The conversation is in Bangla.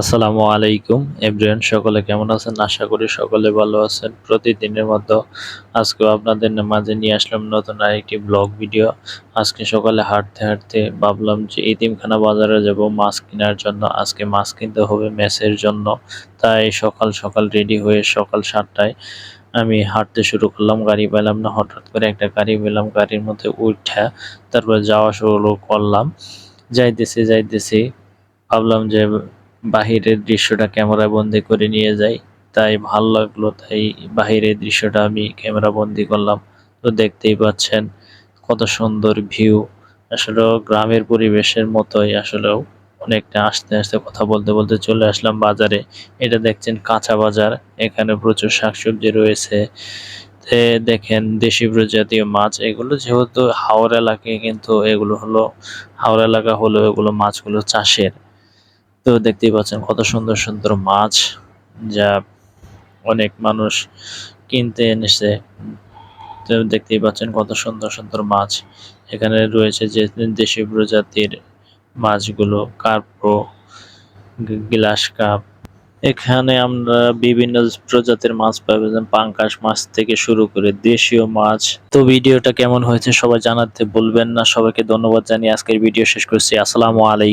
আসসালামু আলাইকুম। এভরিওয়ান, সকলে কেমন আছেন? আশা করি সকলে ভালো আছেন। প্রতিদিনের মতো আজকেও আপনাদের মাঝে নিয়ে আসলাম নতুন আরেকটি ব্লগ ভিডিও। আজকে সকালে হাঁটতে হাঁটতে ভাবলাম যে ইতিমখানা বাজারে যাব, মাছ কেনার জন্য। আজকে মাছ কিনতে হবে মেসের জন্য। তাই সকাল সকাল রেডি হয়ে সকাল সাতটায় আমি হাঁটতে শুরু করলাম। গাড়ি পেলাম না, হঠাৎ করে একটা গাড়ি পেলাম। গাড়ির মধ্যে উঠা, তারপর যাওয়া শুরু করলাম। যাইতেছি যাইতেছি। ভাবলাম যে বাহিরের দৃশ্যটা ক্যামেরা বন্দি করে নিয়ে যাই। তাই ভালো লাগল তাই বাহিরের দৃশ্যটা আমি ক্যামেরা বন্দি করলাম। তো দেখতেই পাচ্ছেন কত সুন্দর ভিউ। আসলে গ্রামের পরিবেশের মতোই আসলেও অনেকটা আস্তে আস্তে কথা বলতে বলতে চলে আসলাম বাজারে। এটা দেখছেন কাঁচা বাজার, এখানে প্রচুর শাকসবজি রয়েছে। দেখেন দেশি প্রজাতীয় মাছ, এগুলো যেহেতু হাওর এলাকায় কিন্তু এগুলো হলো হাওর এলাকা হলো এগুলো মাছগুলো চাষের। তো দেখতেই পাচ্ছেন কত সুন্দর সুন্দর মাছ যা অনেক মানুষ কিনতে এনেছে। তো দেখতেই পাচ্ছেন কত সুন্দর সুন্দর মাছ এখানে রয়েছে যে দেশি প্রজাতির মাছগুলো, কার্পো গ্লাস কাপ। এখানে আমরা বিভিন্ন প্রজাতির মাছ পাবো, যেমন পাঙ্কাশ মাছ থেকে শুরু করে দেশীয় মাছ। তো ভিডিওটা কেমন হয়েছে সবাই জানাতে বলবেন না। সবাইকে ধন্যবাদ জানিয়ে আজকের ভিডিও শেষ করছি। আসসালামু আলাইকুম।